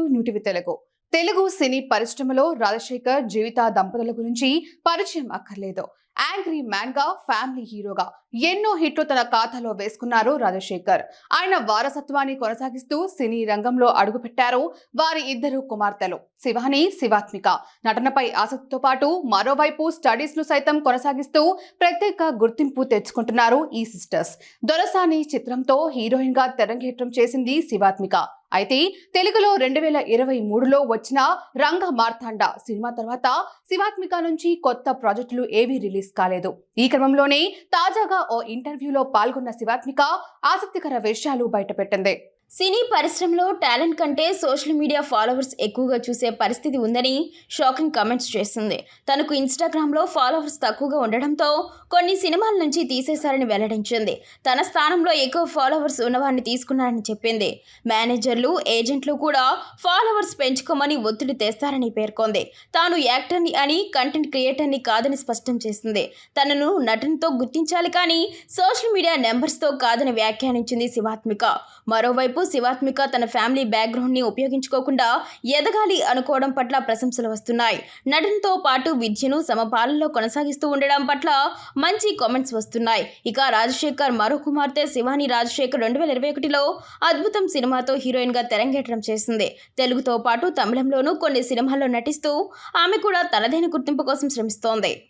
To new TV Telugu. Telugu cine పరిశ్రమలో రాజశేఖర్ జీవిత దంపతుల గురించి పరిచయం అక్కర్లేదు. యాంగ్రీ మ్యాన్గా ఫ్యామిలీ హీరోగా ఎన్నో హిట్లు తన ఖాతాలో వేసుకున్నారు రాజశేఖర్. ఆయన వారసత్వాన్ని కొనసాగిస్తూ సినీ రంగంలో అడుగుపెట్టారు వారి ఇద్దరు కుమార్తెలు శివాని శివాత్మిక. నటనపై ఆసక్తితో పాటు మరోవైపు స్టడీస్ను సైతం కొనసాగిస్తూ ప్రత్యేక గుర్తింపు తెచ్చుకుంటున్నారు ఈ సిస్టర్స్. దొరసాని చిత్రంతో హీరోయిన్గా తెరంగేట్రం చేసింది శివాత్మిక. అయితే తెలుగులో రెండు వేల ఇరవై మూడులో వచ్చిన రంగ మార్తాండ సినిమా తర్వాత శివాత్మిక నుంచి కొత్త ప్రాజెక్టులు ఏవీ రిలీజ్ కాలేదు. ఈ క్రమంలోనే తాజాగా ఓ ఇంటర్వ్యూలో పాల్గొన్న శివాత్మిక ఆసక్తికర విషయాలు బయటపెట్టింది. సినీ పరిశ్రమలో టాలెంట్ కంటే సోషల్ మీడియా ఫాలోవర్స్ ఎక్కువగా చూసే పరిస్థితి ఉందని షాకింగ్ కమెంట్స్ చేస్తుంది. తనకు ఇన్స్టాగ్రామ్లో ఫాలోవర్స్ తక్కువగా ఉండడంతో కొన్ని సినిమాల నుంచి తీసేశారని వెల్లడించింది. తన స్థానంలో ఎక్కువ ఫాలోవర్స్ ఉన్నవారిని తీసుకున్నారని చెప్పింది. మేనేజర్లు ఏజెంట్లు కూడా ఫాలోవర్స్ పెంచుకోమని ఒత్తిడి తెస్తారని పేర్కొంది. తాను యాక్టర్ని అని కంటెంట్ క్రియేటర్ని కాదని స్పష్టం చేసింది. తనను నటనతో గుర్తించాలి కానీ సోషల్ మీడియా నెంబర్స్తో కాదని వ్యాఖ్యానించింది శివాత్మిక. మరోవైపు శివాత్మిక తన ఫ్యామిలీ బ్యాక్గ్రౌండ్ని ఉపయోగించుకోకుండా ఎదగాలి అనుకోవడం పట్ల ప్రశంసలు వస్తున్నాయి. నటనతో పాటు విద్యను సమపాలనలో కొనసాగిస్తూ ఉండడం పట్ల మంచి కామెంట్స్ వస్తున్నాయి. ఇక రాజశేఖర్ మరో కుమార్తె శివాని రాజశేఖర్ రెండు వేల ఇరవై ఒకటిలో అద్భుతం సినిమాతో హీరోయిన్గా తెరంగేట్రం చేసింది. తెలుగుతో పాటు తమిళంలోనూ కొన్ని సినిమాల్లో నటిస్తూ ఆమె కూడా తనదైన గుర్తింపు కోసం శ్రమిస్తోంది.